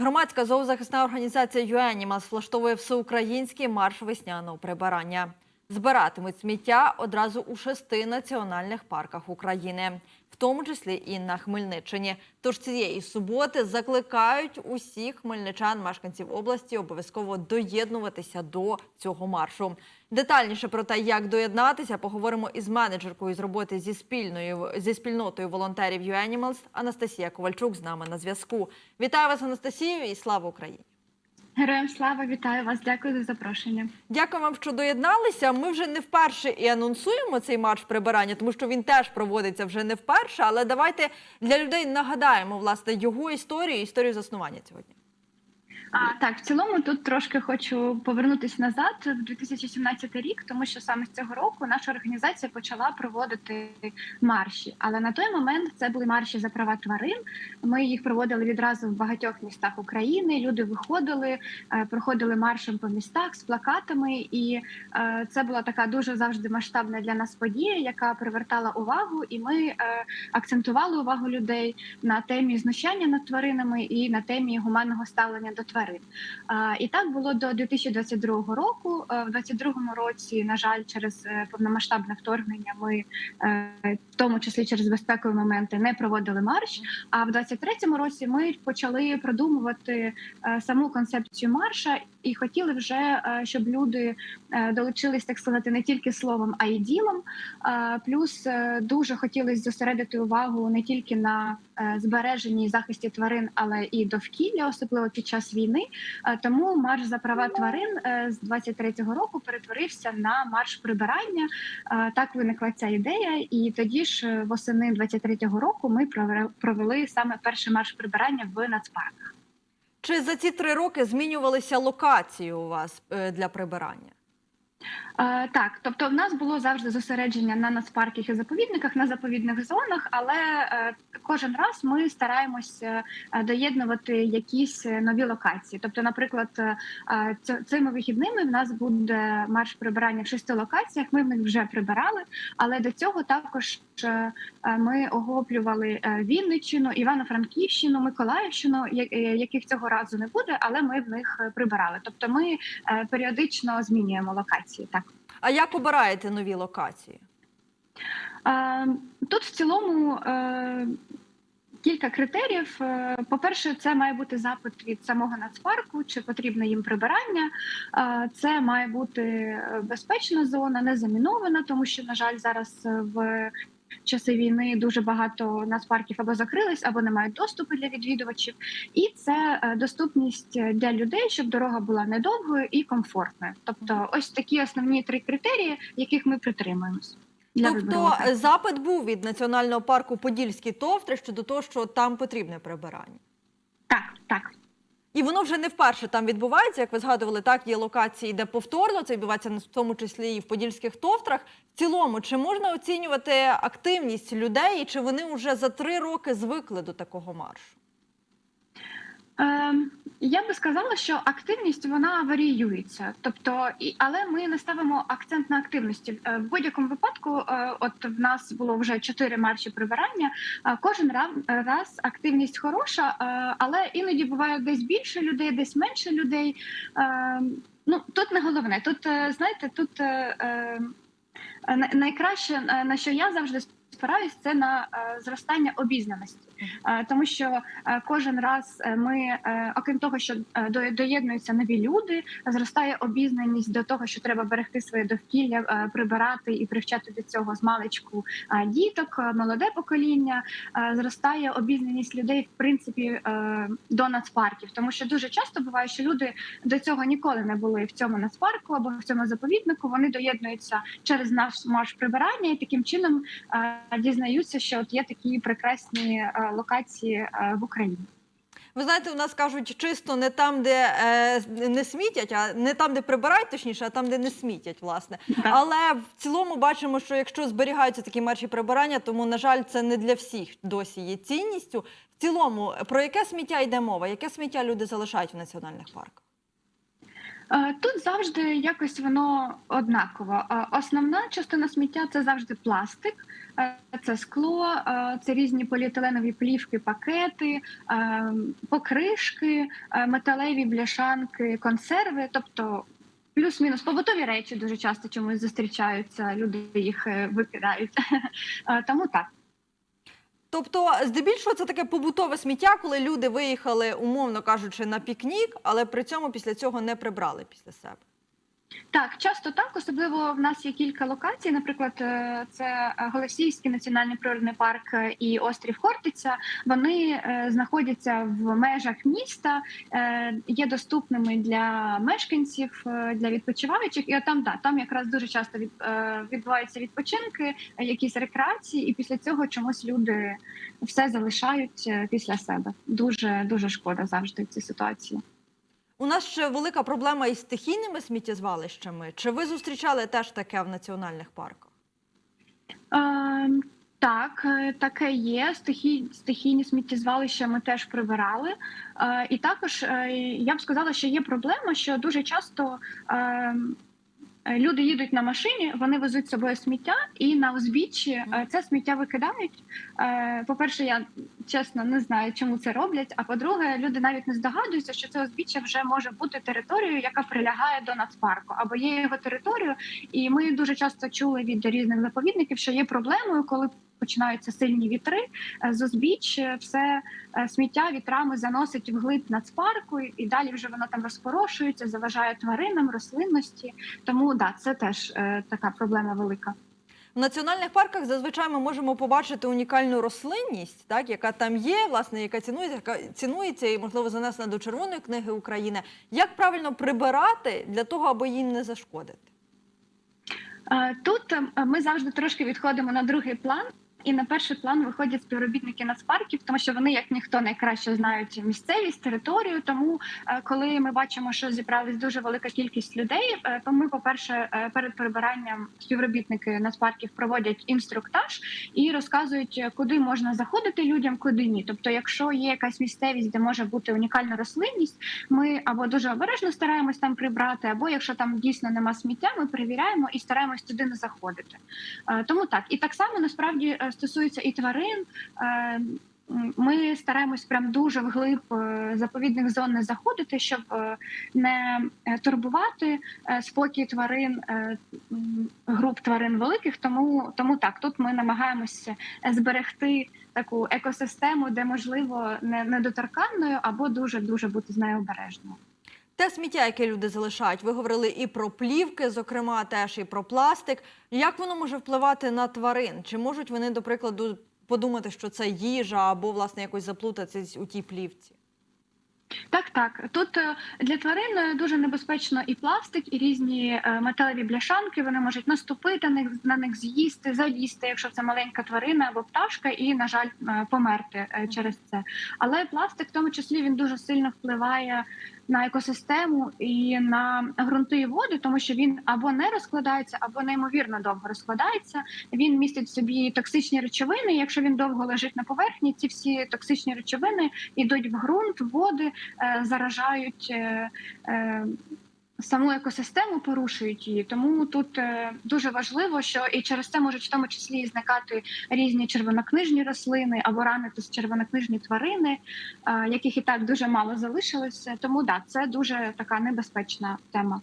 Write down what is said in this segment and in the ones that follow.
Громадська зоозахисна організація «ЮЕНІМАС» влаштовує всеукраїнський марш весняного прибирання. Збиратимуть сміття одразу у шести національних парках України, в тому числі і на Хмельниччині. Тож цієї суботи закликають усіх хмельничан, мешканців області, обов'язково доєднуватися до цього маршу. Детальніше про те, як доєднатися, поговоримо із менеджеркою з роботи зі спільною зі спільнотою волонтерів «ЮЕНІМАЛС» Анастасія Ковальчук з нами на зв'язку. Вітаю вас, Анастасію, і слава Україні! Героям слава, вітаю вас! Дякую за запрошення. Дякую вам, що доєдналися. Ми вже не вперше і анонсуємо цей марш прибирання, тому що він теж проводиться вже не вперше. Але давайте для людей нагадаємо власне його історію, історію заснування сьогодні. А так, в цілому тут трошки хочу повернутися назад в 2017 рік, тому що саме з цього року наша організація почала проводити марші. Але на той момент це були марші за права тварин. Ми їх проводили відразу в багатьох містах України. Люди виходили, е, проходили маршем по містах з плакатами, і е, це була така дуже завжди масштабна для нас подія, яка привертала увагу, і ми е, акцентували увагу людей на темі знущання над тваринами і на темі гуманного ставлення до тварин. А, І так було до 2022 року. В 2022 році, на жаль, через е, повномасштабне вторгнення, ми е, в тому числі через безпекові моменти не проводили марш. А в 2023 році ми почали продумувати е, саму концепцію марша і хотіли вже, е, щоб люди е, долучились, так сказати, не тільки словом, а й ділом. Плюс е, дуже хотілося зосередити увагу не тільки на збереженні і захисті тварин, але і довкілля, особливо під час війни. Тому марш за права тварин з 23-го року перетворився на марш прибирання. Так виникла ця ідея, і тоді ж восени 23-го року ми провели саме перший марш прибирання в нацпарках. Чи за ці три роки змінювалися локації у вас е, для прибирання? Е, Так, тобто в нас було завжди зосередження на нацпарках і заповідниках, на заповідних зонах, але е, кожен раз ми стараємося е, доєднувати якісь нові локації. Тобто, наприклад, цими вихідними в нас буде марш прибирання в шести локаціях. Ми в них вже прибирали, але до цього також ми охоплювали Вінниччину, Івано-Франківщину, Миколаївщину, яких цього разу не буде, але ми в них прибирали. Тобто, ми періодично змінюємо локації. Так. А як обираєте нові локації? Е, Тут в цілому е, кілька критеріїв. Е, По-перше, це має бути запит від самого нацпарку, чи потрібно їм прибирання. Це має бути безпечна зона, не замінована, тому що, на жаль, зараз в часи війни дуже багато нацпарків або закрились, або не мають доступу для відвідувачів. І це е, доступність для людей, щоб дорога була недовгою і комфортною. Тобто, ось такі основні три критерії, яких ми притримуємось. Для тобто е, запит був від національного парку Подільські товтри щодо того, що там потрібне прибирання. Так, так. І воно вже не вперше там відбувається. Як ви згадували, так є локації, де повторно це відбувається в тому числі і в подільських товтрах. В цілому, чи можна оцінювати активність людей, і чи вони вже за три роки звикли до такого маршу? Ем, я би сказала, що активність вона варіюється. Тобто, але ми не ставимо акцент на активності. Е, В будь-якому випадку, е, от в нас було вже чотири марші прибирання. е, Кожен раз активність хороша, але іноді буває десь більше людей, десь менше людей. Ем, Ну тут не головне. Тут знаєте, тут най- найкраще на що я завжди спираюсь, це на е, зростання обізнаності, Е, тому що е, кожен раз ми, окрім того, що доєднуються нові люди, зростає обізнаність до того, що треба берегти своє довкілля, прибирати і привчати до цього з маличку діток, молоде покоління. Зростає обізнаність людей, в принципі, до нацпарків, тому що дуже часто буває, що люди до цього ніколи не були в цьому нацпарку або в цьому заповіднику. Вони доєднуються через наш марш прибирання і таким чином дізнаються, що от є такі прекрасні е, локації е, в Україні. Ви знаєте, у нас кажуть чисто не там, де е, не смітять, а не там, де прибирають, точніше, а там, де не смітять, власне. Але в цілому бачимо, що якщо зберігаються такі марші прибирання, тому на жаль, це не для всіх досі є цінністю. В цілому, про яке сміття йде мова? Яке сміття люди залишають в національних парках? Е, Тут завжди якось воно однаково. Основна частина сміття це завжди пластик, це скло, це різні поліетиленові плівки, пакети, покришки, металеві бляшанки, консерви, тобто. Плюс-мінус побутові речі дуже часто чомусь зустрічаються, люди їх е, викидають. Тому так. Тобто, здебільшого, це таке побутове сміття, коли люди виїхали, умовно кажучи, на пікнік, але при цьому після цього не прибрали після себе. Так, часто так, особливо в нас є кілька локацій. Наприклад, е, це Голосіївський національний природний парк і острів Хортиця. Вони е, знаходяться в межах міста, е, є доступними для мешканців, для відпочиваючих. І от там да, там якраз дуже часто від, відбуваються відпочинки, якісь рекреації, і після цього чомусь люди все залишають після себе. Дуже дуже шкода завжди в цій ситуації. У нас ще велика проблема із стихійними сміттєзвалищами. Чи ви зустрічали теж таке в національних парках? Е, так, е, таке є. Стихій, стихійні сміттєзвалища ми теж прибирали. Е, і також е, я б сказала, що є проблема, що дуже часто. Е, Люди їдуть на машині, вони везуть з собою сміття, і на узбіччі е, це сміття викидають. Е, По-перше, я чесно не знаю, чому це роблять. А по-друге, люди навіть не здогадуються, що це узбіччя вже може бути територією, яка прилягає до нацпарку, або є його територією. І ми дуже часто чули від різних заповідників, що є проблемою, коли починаються сильні вітри е, з узбіч, е, все е, сміття вітрами заносить вглиб нацпарку, і далі вже воно там розпорошується, заважає тваринам, рослинності. Тому да, це теж така проблема велика. В національних парках зазвичай ми можемо побачити унікальну рослинність, так, яка там є, власне, яка цінується, яка цінується і, можливо, занесена до Червоної книги України. Як правильно прибирати для того, аби їй не зашкодити? Тут ми завжди трошки відходимо на другий план. І на перший план виходять співробітники нацпарків, тому що вони, як ніхто, найкраще знають місцевість, територію. Тому, е, коли ми бачимо, що зібралась дуже велика кількість людей, е, то ми, по-перше, е, перед прибиранням співробітники нацпарків проводять інструктаж і розказують, куди можна заходити людям, куди ні. Тобто, якщо є якась місцевість, де може бути унікальна рослинність, ми або дуже обережно стараємось там прибрати, або якщо там дійсно нема сміття, ми перевіряємо і стараємось туди не заходити. Тому так і так само насправді стосується і тварин. Е, Ми стараємось прям дуже вглиб е, заповідних зон не заходити, щоб е, не турбувати спокій тварин, груп тварин великих. Тому тому так тут ми намагаємося зберегти таку екосистему, де можливо не недоторканною або дуже дуже бути з нею обережною. Те сміття, яке люди залишають, ви говорили і про плівки, зокрема, теж і про пластик. Як воно може впливати на тварин? Чи можуть вони, до прикладу, подумати, що це їжа, або власне якось заплутатись у тій плівці? Так, так. Тут е, для тварин е, дуже небезпечно і пластик, і різні е, металеві бляшанки. Вони можуть наступити на них, на них з'їсти, заїсти, якщо це маленька тварина або пташка, і, на жаль, померти через це. Але пластик, в тому числі, він дуже сильно впливає на екосистему і на ґрунти і води, тому що він або не розкладається, або неймовірно довго розкладається. Він містить в собі токсичні речовини. Якщо він довго лежить на поверхні, ці всі токсичні речовини йдуть в ґрунт, в води, заражають. е, е, Саму екосистему порушують її, тому тут е, дуже важливо, що і через це можуть в тому числі зникати різні червонокнижні рослини або ранитись червонокнижні тварини, е, яких і так дуже мало залишилося. Тому да, це дуже така небезпечна тема.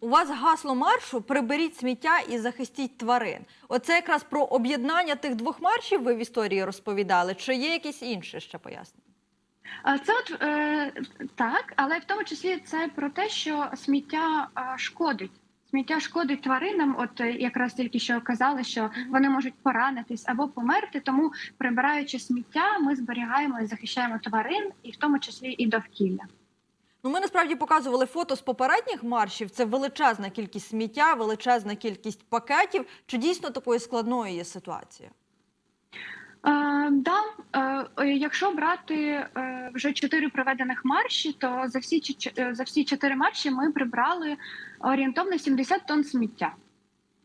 У вас гасло маршу приберіть сміття і захистіть тварин. Оце якраз про об'єднання тих двох маршів ви в історії розповідали. Чи є якісь інші ще пояснення? Е, Це от е, так, але в тому числі це про те, що сміття е, шкодить. Сміття шкодить тваринам. От е, якраз тільки що казали, що вони можуть поранитись або померти. Тому прибираючи сміття, ми зберігаємо і захищаємо тварин, і в тому числі і довкілля. Ну, ми насправді показували фото з попередніх маршів. Це величезна кількість сміття, величезна кількість пакетів. Чи дійсно такою складною є ситуація? Е, да, е, якщо брати е, вже чотири проведених марші, то за всі за всі чотири марші ми прибрали орієнтовно 70 тонн сміття.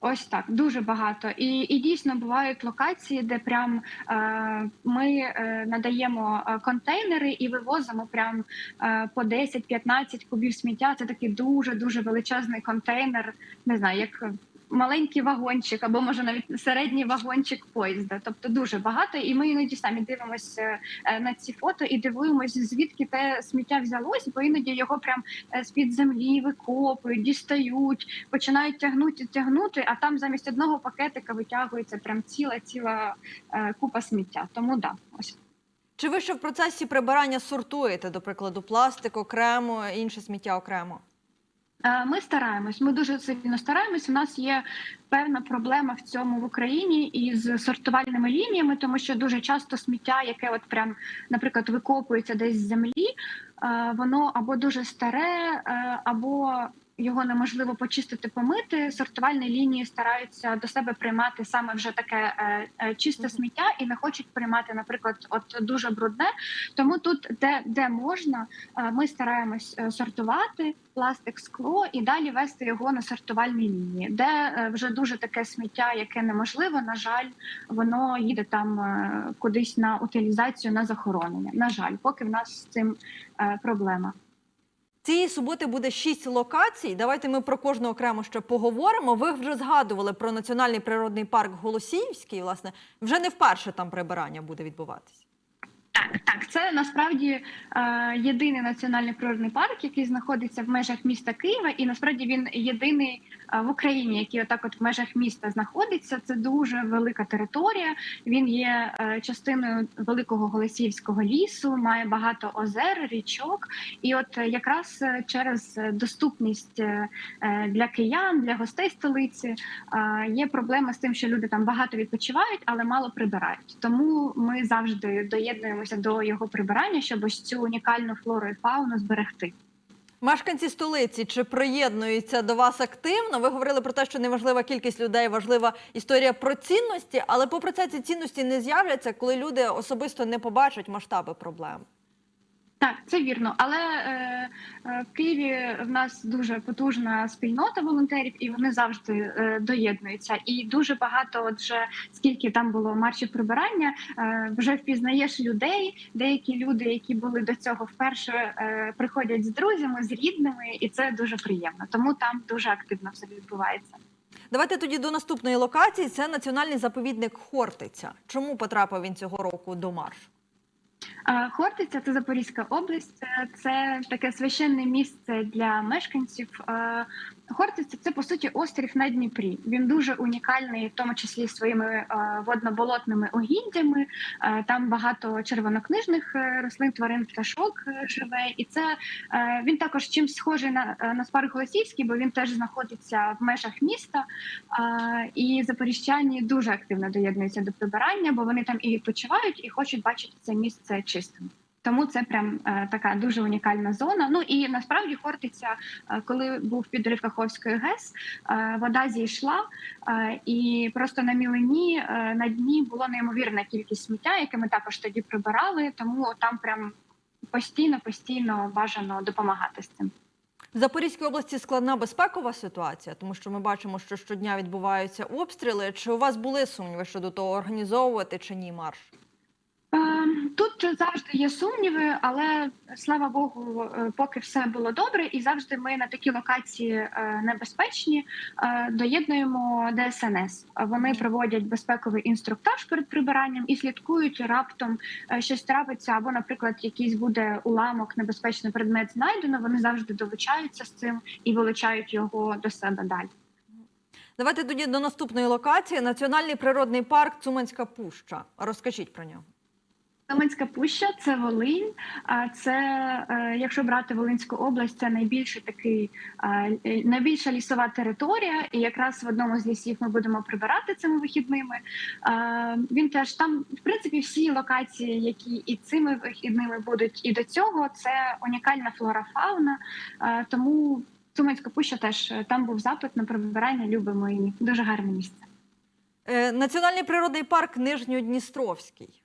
Ось так, дуже багато. І, і дійсно бувають локації, де прям е, ми надаємо контейнери і вивозимо прям е, по 10-15 кубів сміття. Це такий дуже дуже величезний контейнер, не знаю, як маленький вагончик, або може навіть середній вагончик поїзда. Тобто дуже багато. І ми іноді самі дивимося е, на ці фото і дивуємось, звідки те сміття взялось, бо іноді його прям е, з-під землі викопують, дістають, починають тягнути, тягнути, а там замість одного пакетика витягується прям ціла ціла е, купа сміття. Тому да, ось. Чи ви ще в процесі прибирання сортуєте, до прикладу, пластик окремо, інше сміття окремо? Е, Ми стараємось. Ми дуже сильно стараємось. У нас є певна проблема в цьому в Україні із сортувальними лініями, тому що дуже часто сміття, яке от прям, наприклад, викопується десь з землі, е, воно або дуже старе, е, або його неможливо почистити, помити. Сортувальні лінії стараються до себе приймати саме вже таке е, е, чисте сміття і не хочуть приймати, наприклад, от дуже брудне. Тому тут, де, де можна, е, ми стараємось е, сортувати пластик, скло і далі вести його на сортувальні лінії, де е, вже дуже таке сміття, яке неможливо. На жаль, воно їде там е, кудись на утилізацію, на захоронення. На жаль, поки в нас з цим е, проблема. Цієї суботи буде шість локацій. Давайте ми про кожну окремо ще поговоримо. Ви вже згадували про національний природний парк Голосіївський. Власне, вже не вперше там прибирання буде відбуватись. Так, так, це насправді е, єдиний національний природний парк, який знаходиться в межах міста Києва, і насправді він єдиний е, в Україні, який отак от в межах міста знаходиться. Це дуже велика територія. Він є е, частиною великого голосіївського лісу, має багато озер, річок. І от е, якраз е, через доступність е, е, для киян, для гостей столиці е, є проблема з тим, що люди там багато відпочивають, але мало прибирають. Тому ми завжди доєднуємося до його прибирання, щоб ось цю унікальну флору і фауну зберегти. Мешканці столиці чи приєднуються до вас активно? Ви говорили про те, що неважлива кількість людей, важлива історія про цінності, але попри це ці цінності не з'являться, коли люди особисто не побачать масштаби проблем. Так, це вірно. Але е, е, в Києві в нас дуже потужна спільнота волонтерів, і вони завжди е, доєднуються. І дуже багато, от вже скільки там було маршів прибирання, е, вже впізнаєш людей. Деякі люди, які були до цього вперше, е, приходять з друзями, з рідними, і це дуже приємно. Тому там дуже активно все відбувається. Давайте тоді до наступної локації. Це національний заповідник Хортиця. Чому потрапив він цього року до маршу? Хортиця це Запорізька область. Е, Це таке священне місце для мешканців. Хортиця це по суті острів на Дніпрі. Він дуже унікальний, в тому числі своїми е, водно-болотними угіддями. Е, Там багато червонокнижних е, рослин, тварин, пташок живе, і це він також чимсь схожий на, на Спарк бо він теж знаходиться в межах міста. І запоріжчані дуже активно доєднуються до прибирання, бо вони там і відпочивають, і хочуть бачити це місце чистим. Тому це прям е, така дуже унікальна зона. Ну і насправді Хортиця, е, коли був підрив Каховської ГЕС, е, вода зійшла, і просто на мілині на дні було неймовірна кількість сміття, яке ми також тоді прибирали. Тому там прям постійно, постійно бажано допомагати з цим. В Запорізькій області складна безпекова ситуація, тому що ми бачимо, що щодня відбуваються обстріли. Чи у вас були сумніви щодо того, організовувати чи ні марш? Е, Тут завжди є сумніви, але слава Богу, е, поки все було добре, і завжди ми на такі локації е, небезпечні доєднуємо ДСНС. Вони проводять безпековий інструктаж перед прибиранням і слідкують раптом щось трапиться, або, наприклад, якийсь буде уламок, небезпечний предмет знайдено. Вони завжди долучаються з цим і вилучають його до себе далі. Давайте тоді до наступної локації. Національний природний парк Цуманська Пуща. Розкажіть про нього. Каменська пуща це Волинь. А це, е, якщо брати Волинську область, це найбільший такий е, найбільша лісова територія. І якраз в одному з лісів ми будемо прибирати цими вихідними. Він теж там, в принципі, всі локації, які і цими вихідними будуть, і до цього це унікальна флора фауна. Тому Цуманська пуща теж е, там був запит на прибирання. Любимо її. Дуже гарне місце. Національний природний парк Нижньодністровський.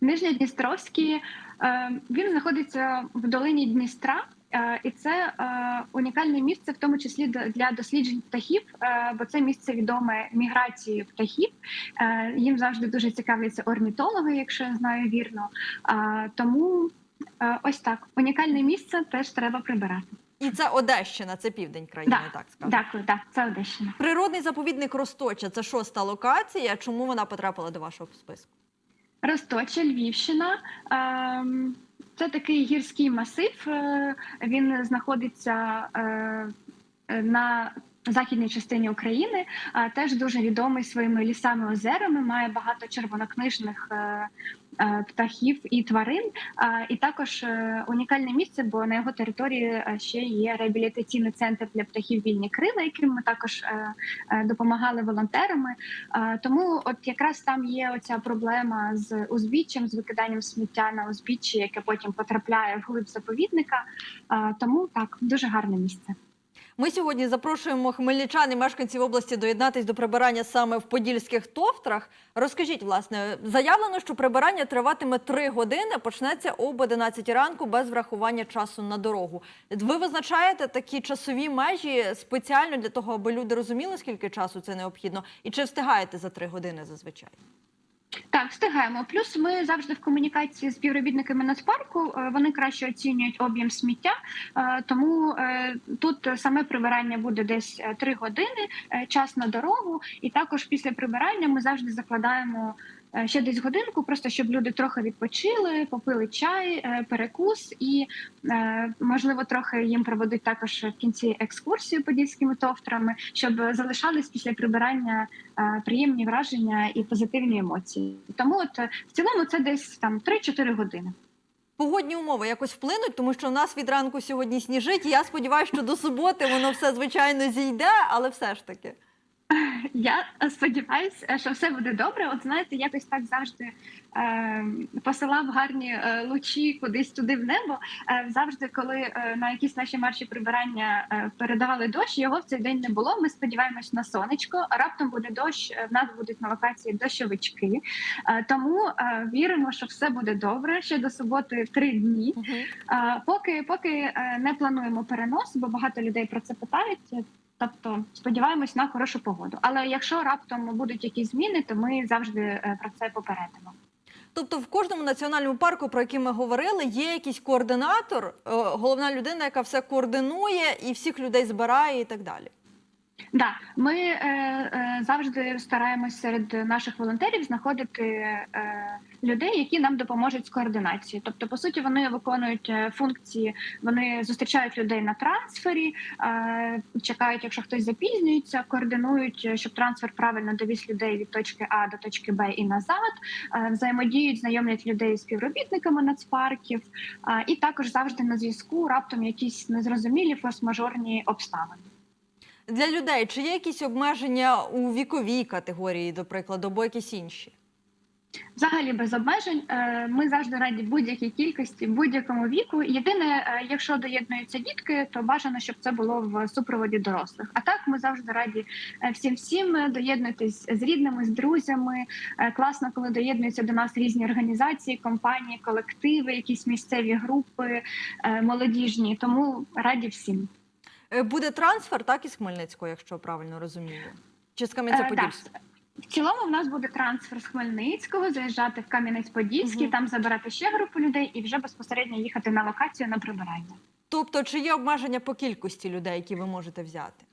Нижньодністровський, е, він знаходиться в долині Дністра. Е, І це е, унікальне місце, в тому числі для досліджень птахів, бо це місце відоме міграції птахів. Їм завжди дуже цікавляться орнітологи, якщо я знаю вірно. Тому ось так унікальне місце теж треба прибирати. І це Одещина, це південь країни, Да. так скажемо. Дякую, так, це Одещина. Природний заповідник Росточа це шоста локація. Чому вона потрапила до вашого списку? Росточа, Львівщина. Ем, Це такий гірський масив. е, Він знаходиться е, на західній частині України, а теж дуже відомий своїми лісами, озерами, має багато червонокнижних е, е, птахів і тварин. І також е, унікальне місце, бо на його території ще є реабілітаційний центр для птахів вільні крила, яким ми також допомагали волонтерами. Тому, от якраз там є оця проблема з узбіччям, з викиданням сміття на узбіччі, яке потім потрапляє в глиб заповідника. Тому так, дуже гарне місце. Ми сьогодні запрошуємо хмельничан і мешканців області доєднатись до прибирання саме в подільських товтрах. Розкажіть, власне, заявлено, що прибирання триватиме три години, почнеться об 11 ранку без врахування часу на дорогу. Ви визначаєте такі часові межі спеціально для того, аби люди розуміли, скільки часу це необхідно, і чи встигаєте за три години зазвичай? Так, встигаємо. Плюс ми завжди в комунікації з співробітниками нацпарку. е, Вони краще оцінюють об'єм сміття. е, Тому е, тут саме прибирання буде десь е, три години, час на дорогу. І також після прибирання ми завжди закладаємо. Е, Ще десь годинку, просто щоб люди трохи відпочили, попили чай, е, перекус, і е, можливо трохи їм проводить також в кінці екскурсію подільськими товтрами, щоб залишались після прибирання приємні враження і позитивні емоції. Тому, от в цілому, це десь там 3-4 години. Погодні умови якось вплинуть, тому що у нас від ранку сьогодні сніжить. і Я сподіваюся, що до суботи воно все звичайно зійде, але все ж таки. Я сподіваюся, що все буде добре. От знаєте, якось так завжди е, посилав гарні е, лучі кудись туди в небо. Е, завжди, коли е, на якісь наші марші прибирання е, передавали дощ, його в цей день не було. Ми сподіваємось на сонечко. Раптом буде дощ. е, В нас будуть на локації дощовички. Е, тому е, віримо, що все буде добре. Ще до суботи три дні. А, Поки поки е, не плануємо перенос, бо багато людей про це питають. Тобто сподіваємось на хорошу погоду. Але якщо раптом будуть якісь зміни, то ми завжди е, про це попередимо. Тобто в кожному національному парку, про який ми говорили, є якийсь координатор, е, головна людина, яка все координує і всіх людей збирає і так далі. Да, ми е, е, завжди стараємось серед наших волонтерів знаходити е, людей, які нам допоможуть з координацією. Тобто, по суті, вони виконують е, функції, вони зустрічають людей на трансфері, е, чекають, якщо хтось запізнюється, координують, е, щоб трансфер правильно довіз людей від точки А до точки Б і назад. е, взаємодіють, знайомлять людей з співробітниками нацпарків, е, і також завжди на зв'язку раптом якісь незрозумілі форс-мажорні обставини. Для людей чи є якісь обмеження у віковій категорії, до прикладу, або якісь інші? Взагалі без обмежень Е, ми завжди раді будь-якій кількості, будь-якому віку. Єдине, е, якщо доєднуються дітки, то бажано, щоб це було в супроводі дорослих. А так ми завжди раді е, всім всім доєднуйтесь з рідними, з друзями. Класно, коли доєднуються до нас різні організації, компанії, колективи, якісь місцеві групи молодіжні. Тому раді всім. Е, Буде трансфер, так із Хмельницького, якщо правильно розумію. Чи з Кам'янця-Подільського? Е, В цілому в нас буде трансфер з Хмельницького, заїжджати в Кам'янець-Подільський, угу. там забирати ще групу людей і вже безпосередньо їхати на локацію на прибирання. Тобто, чи є обмеження по кількості людей, які ви можете взяти?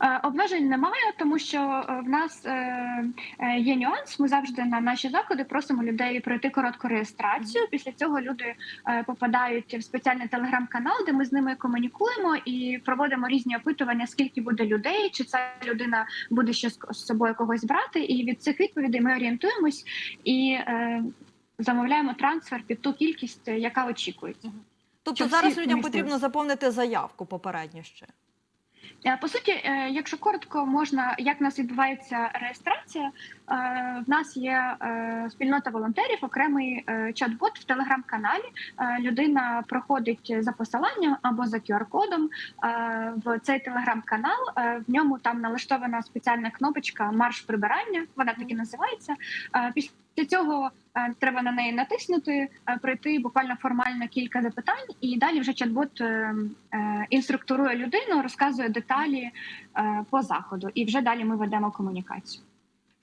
Е, Обмежень немає, тому що е, в нас е, є нюанс. Ми завжди на наші заходи просимо людей пройти коротку реєстрацію. Після цього люди попадають в спеціальний телеграм-канал, де ми з ними комунікуємо і проводимо різні опитування, скільки буде людей, чи ця людина буде ще з собою когось брати. І від цих відповідей ми орієнтуємось і замовляємо трансфер під ту кількість, яка очікується. Тобто Щоб зараз всі людям потрібно заповнити заявку попередньо ще. Е, По суті, е, якщо коротко, можна як у нас відбувається реєстрація, в нас є е, спільнота волонтерів, окремий е, чат-бот в телеграм-каналі. Е, Людина проходить за посиланням або за QR-кодом е, в цей телеграм-канал. Е, В ньому там налаштована спеціальна кнопочка Марш прибирання. Вона так і називається. Е, Після цього е, треба на неї натиснути, е, пройти буквально формально кілька запитань, і далі вже чат-бот е, е, інструктурує людину, розказує деталі е, по заходу, і вже далі ми ведемо комунікацію.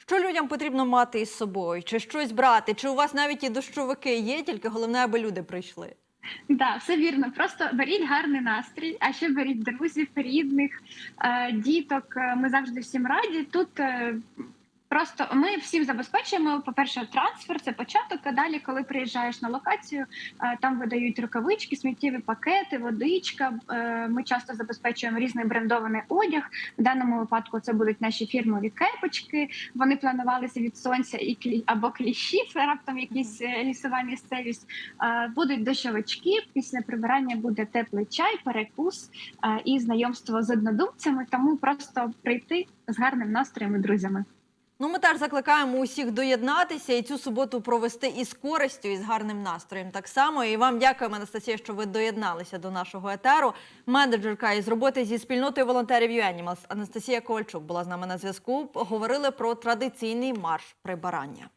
Що людям потрібно мати із собою? Чи щось брати? Чи у вас навіть і дощовики є, тільки головне, аби люди прийшли? Да, все вірно. Просто беріть гарний настрій, а ще беріть друзів, рідних, е, діток. Е, Ми завжди всім раді. Тут е, просто ми всім забезпечуємо. По перше, трансфер це початок. А далі, коли приїжджаєш на локацію, е, там видають рукавички, сміттєві пакети, водичка. Е, Ми часто забезпечуємо різний брендований одяг. В даному випадку це будуть наші фірмові кепочки. Вони планувалися від сонця і клі або кліщів, раптом якісь е, лісова місцевість. Будуть дощовички. Після прибирання буде теплий чай, перекус і знайомство з однодумцями. Тому просто прийти з гарним настроєм і друзями. Ну, ми теж закликаємо усіх доєднатися і цю суботу провести із користю і з гарним настроєм. Так само і вам дякуємо, Анастасія, що ви доєдналися до нашого етеру. Менеджерка із роботи зі спільнотою волонтерів UAnimals Анастасія Ковальчук була з нами на зв'язку. Говорили про традиційний марш прибирання.